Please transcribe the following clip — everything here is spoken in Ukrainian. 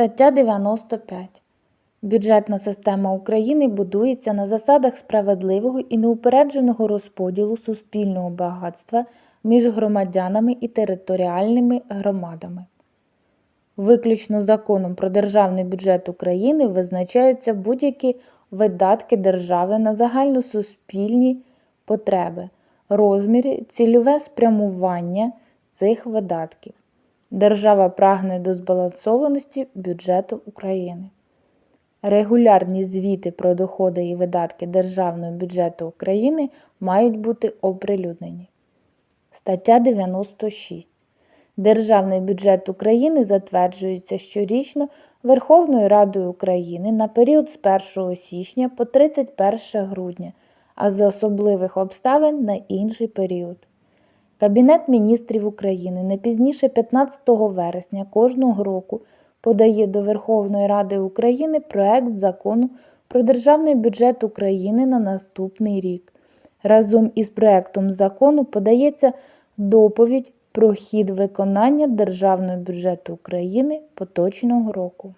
Стаття 95. Бюджетна система України будується на засадах справедливого і неупередженого розподілу суспільного багатства між громадянами і територіальними громадами. Виключно законом про Державний бюджет України визначаються будь-які видатки держави на загальносуспільні потреби, розміри, цільове спрямування цих видатків. Держава прагне до збалансованості бюджету України. Регулярні звіти про доходи і видатки Державного бюджету України мають бути оприлюднені. Стаття 96. Державний бюджет України затверджується щорічно Верховною Радою України на період з 1 січня по 31 грудня, а за особливих обставин на інший період. Кабінет міністрів України не пізніше 15 вересня кожного року подає до Верховної Ради України проект закону про Державний бюджет України на наступний рік. Разом із проектом закону подається доповідь про хід виконання Державного бюджету України поточного року.